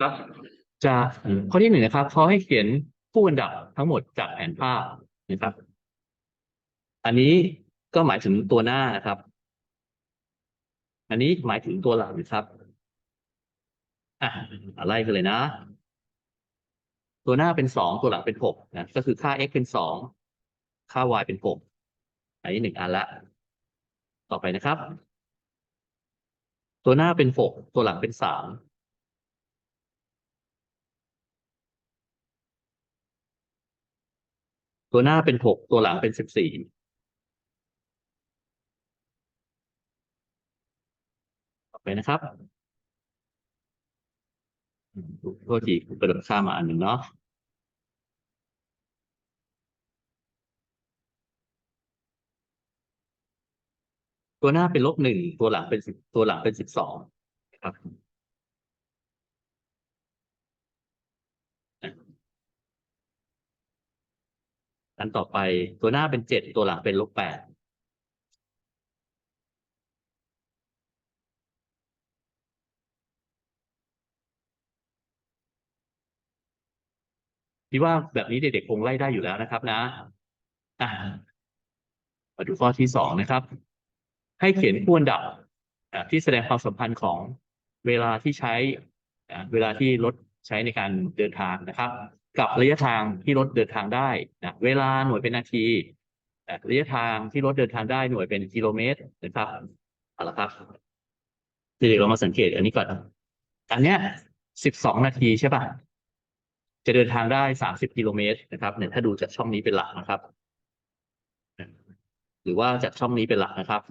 ครับจะข้อที่หนึ่งนะครับเขาให้เขียนผู้อันดับทั้งหมดจากแผนภาพนะครับ อันนี้ก็หมายถึงตัวหน้านะครับ อันนี้หมายถึงตัวหลังนะครับอะไล่กันเลยนะ ตัวหน้าเป็นสองตัวหลังเป็นหกนะก็คือค่า x เป็นสองค่า y เป็นหกอันนี้หนึ่งอันละ ต่อไปนะครับ ตัวหน้าเป็นหกตัวหลังเป็นสาม ตัวหน้าเป็นหกตัวหลังเป็นสิบสี่ต่อไปนะครับโทษทีกระโดดข้ามมาอันหนึ่งเนาะตัวหน้าเป็นลบหนึ่งตัวหลังเป็นตัวหลังเป็นสิบสองครับ อันต่อไปตัวหน้าเป็นเจ็ดตัวหลังเป็นลบแปดพี่ว่าแบบนี้เด็กๆคงไล่ได้อยู่แล้วนะครับนะอ่ามาดูข้อที่สองนะครับ ให้เขียนคู่อันดับที่แสดงความสัมพันธ์ของเวลาที่ใช้เวลาที่รถใช้ในการเดินทางนะครับ กับระยะทางที่รถเดินทางได้นะเวลาหน่วยเป็นนาทีระยะทางที่รถเดินทางได้หน่วยเป็นกิโลเมตรนะครับเอาละครับเด็กๆเรามาสังเกตอันนี้ก่อนอันเนี้ยสิบสองนาทีใช่ป่ะจะเดินทางได้สามสิบกิโลเมตรนะครับเนี่ยถ้าดูจากช่องนี้เป็นหลักนะครับ หรือว่าจากช่องนี้เป็นหลักนะครับ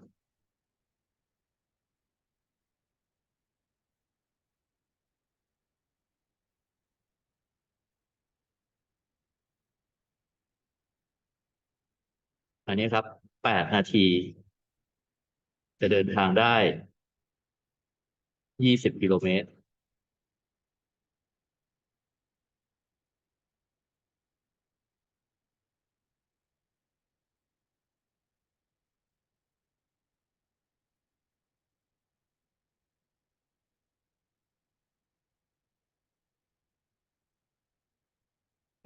อันนี้ครับแปดนาที จะเดินทางได้ยี่สิบกิโลเมตร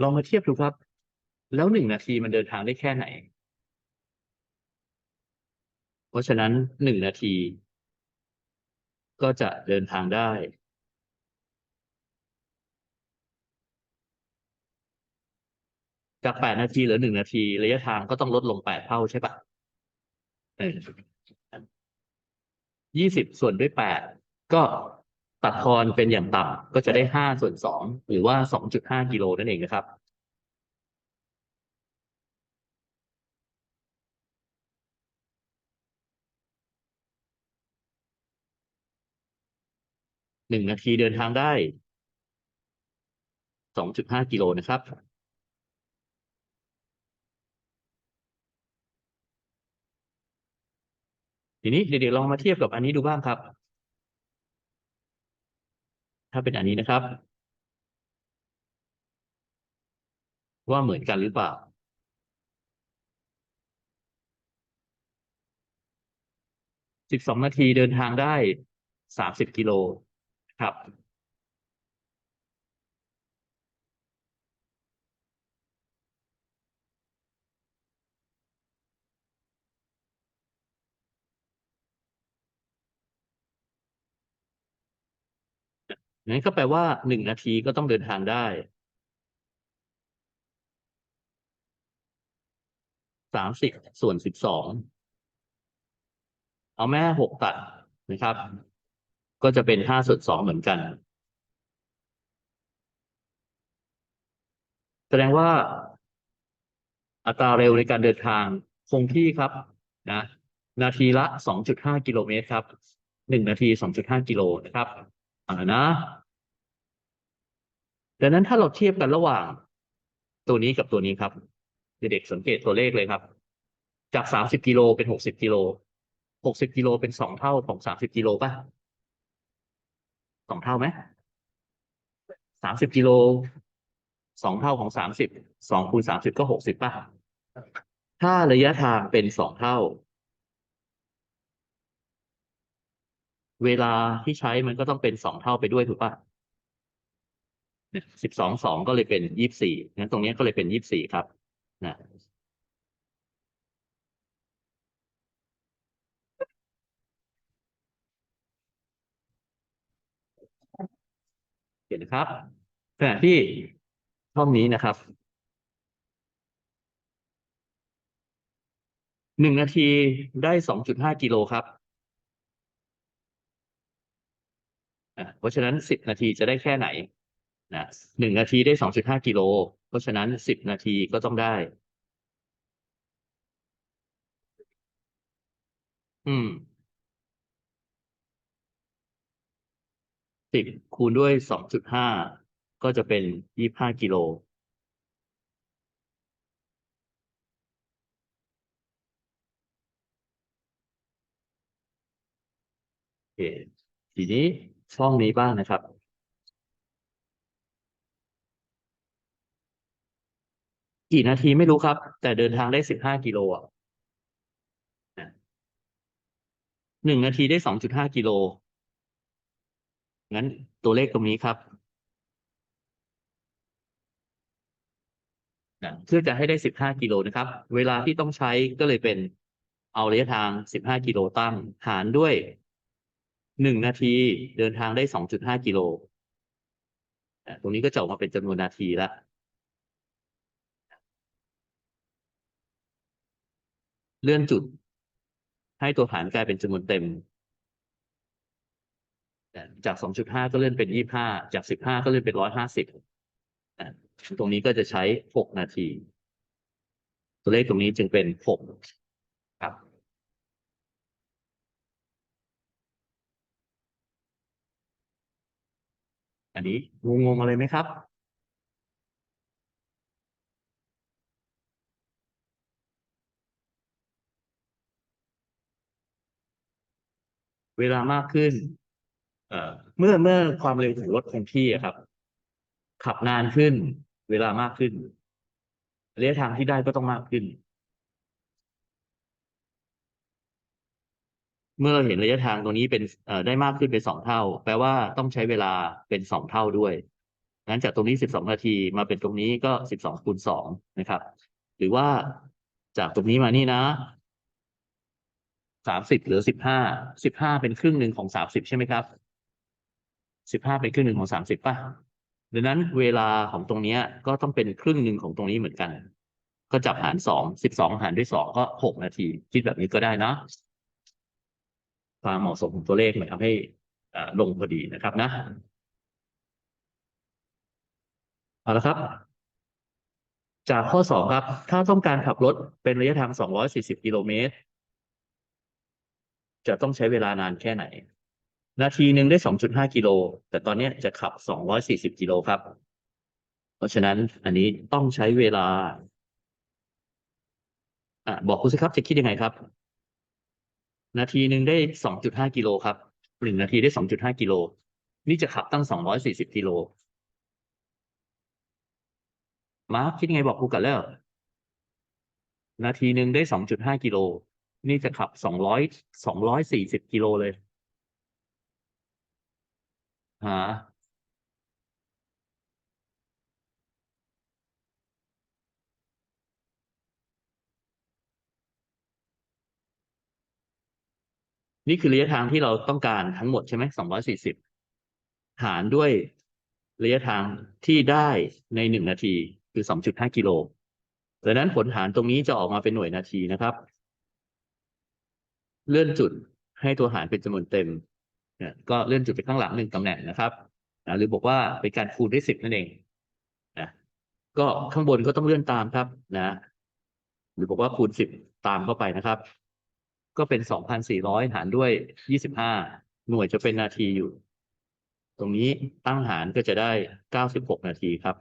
ลองมาเทียบดูครับ แล้วหนึ่งนาทีมันเดินทางได้แค่ไหน เพราะฉะนั้นหนึ่งนาที ก็จะเดินทางได้ จากแปดนาทีเหลือหนึ่งนาที ระยะทางก็ต้องลดลงแปดเท่าใช่ปะยี่สิบส่วนด้วยแปดก็ตัดทอนเป็นอย่างต่ำก็จะได้ห้าส่วนสองหรือว่าสองจุดห้ากิโลนั่นเองนะครับ หนึ่งนาทีเดินทางได้สองจุดห้ากิโลนะครับ ทีนี้เด็กๆลองมาเทียบกับอันนี้ดูบ้างครับ ถ้าเป็นอันนี้นะครับ ว่าเหมือนกันหรือเปล่าสิบสองนาทีเดินทางได้สามสิบกิโล ครับ งั้นก็แปลว่าหนึ่งนาทีก็ต้องเดินทางได้สามสิบส่วนสิบสองเอาแม่หกตัดนะครับ ก็จะเป็นห้าส่วนสองเหมือนกัน แสดงว่า อัตราเร็วในการเดินทางคงที่ครับนะนาทีละสองจุดห้ากิโลเมตรครับหนึ่งนาทีสองจุดห้ากิโลนะครับอ่านะดังนั้นถ้าเราเทียบกันระหว่าง ตัวนี้กับตัวนี้ครับเด็กๆสังเกตตัวเลขเลยครับ จากสามสิบกิโลเป็นหกสิบกิโลหกสิบกิโลเป็นสองเท่าของสามสิบกิโลป่ะ สองเท่าไหมสามสิบกิโลสองเท่าของสามสิบสองคูณสามสิบก็หกสิบป่ะ ถ้าระยะทางเป็นสองเท่า เวลาที่ใช้มันก็ต้องเป็นสองเท่าไปด้วยถูกป่ะสิบสองสองก็เลยเป็นยี่สิบสี่งั้นตรงนี้ก็เลยเป็นยี่สิบสี่ครับ นะ เห็นนะครับขณะที่ช่องนี้นะครับหนึ่งนาทีได้สองจุดห้ากิโลครับอะเพราะฉะนั้นสิบนาทีจะได้แค่ไหนนะหนึ่งนาทีได้สองจุดห้ากิโล เพราะฉะนั้นสิบนาทีก็ต้องได้ อืม สิบคูณด้วยสองจุดห้าก็จะเป็นยี่ห้ากิโล โอเค ทีนี้ช่องนี้บ้างนะครับ กี่นาทีไม่รู้ครับ แต่เดินทางได้สิบห้ากิโลอะหนึ่งนาทีได้สองจุดห้ากิโล งั้นตัวเลขตรงนี้ครับนะเพื่อจะให้ได้สิบห้ากิโลนะครับ เวลาที่ต้องใช้ก็เลยเป็นเอาระยะทางสิบห้ากิโลตั้งหารด้วยหนึ่งนาทีเดินทางได้สองจุดห้ากิโลตรงนี้ก็จะออกมาเป็นจำนวนนาทีละเลื่อนจุด ให้ตัวหารกลายเป็นจำนวนเต็ม จากสองจุดห้าก็เลื่อนเป็นยี่ห้าจากสิบห้าก็เลื่อนเป็นร้อยห้าสิบตรงนี้ก็จะใช้หกนาที ตัวเลขตรงนี้จึงเป็นหกครับ อันนี้งงๆอะไรไหมครับเวลามากขึ้น เมื่อเมื่อความเร็วของรถคงที่อะครับ ขับนานขึ้น เวลามากขึ้นระยะทางที่ได้ก็ต้องมากขึ้น เมื่อเราเห็นระยะทางตรงนี้เป็นได้มากขึ้นเป็นสองเท่า แปลว่าต้องใช้เวลาเป็นสองเท่าด้วยงั้นจากตรงนี้สิบสองนาทีมาเป็นตรงนี้ก็สิบสองคูณสองนะครับ หรือว่าจากตรงนี้มานี่นะสามสิบเหลือสิบห้าสิบห้าเป็นครึ่งหนึ่งของสามสิบใช่ไหมครับ สิบห้าเป็นครึ่งหนึ่งของสามสิบป่ะดังนั้นเวลาของตรงเนี้ยก็ต้องเป็นครึ่งหนึ่งของตรงนี้เหมือนกัน ก็จับหารสองสิบสองหารด้วยสองก็หกนาที คิดแบบนี้ก็ได้นะความเหมาะสมของตัวเลขมันทำให้อ่าลงพอดีนะครับนะเอาละครับ จากข้อสองครับ ถ้าต้องการขับรถเป็นระยะทาง240กิโลเมตร จะต้องใช้เวลานานแค่ไหน นาทีหนึ่งได้ 2.5 กิโล แต่ตอนนี้จะขับ 240 กิโลครับ เพราะฉะนั้นอันนี้ต้องใช้เวลาอะบอกคุณสิครับจะคิดยังไงครับ นาทีหนึ่งได้ 2.5 กิโลครับหนึ่งนาทีได้ 2.5 กิโล นี่จะขับตั้ง 240 กิโล มาร์คคิดยังไงบอกครูกันแล้ว นาทีหนึ่งได้สองจุดห้ากิโล นี่จะขับสองร้อยสองร้อยสี่สิบกิโลเลย หานี่คือระยะทางที่เราต้องการทั้งหมดใช่ไหมสองร้อยสี่สิบหารด้วยระยะทางที่ได้ในหนึ่งนาทีคือสองจุดห้ากิโลดังนั้นผลหารตรงนี้จะออกมาเป็นหน่วยนาทีนะครับ เลื่อนจุดให้ตัวหารเป็นจำนวนเต็ม ก็เลื่อนจุดไปข้างหลังหนึ่งตำแหน่งนะครับนะหรือบอกว่าเป็นการคูณด้วยสิบนั่นเองนะก็ข้างบนก็ต้องเลื่อนตามครับนะ หรือบอกว่าคูณสิบตามเข้าไปนะครับ ก็เป็นสองพันสี่ร้อยหารด้วยยี่สิบห้าหน่วยจะเป็นนาทีอยู่ ตรงนี้ตั้งหารก็จะได้เก้าสิบหกนาทีครับ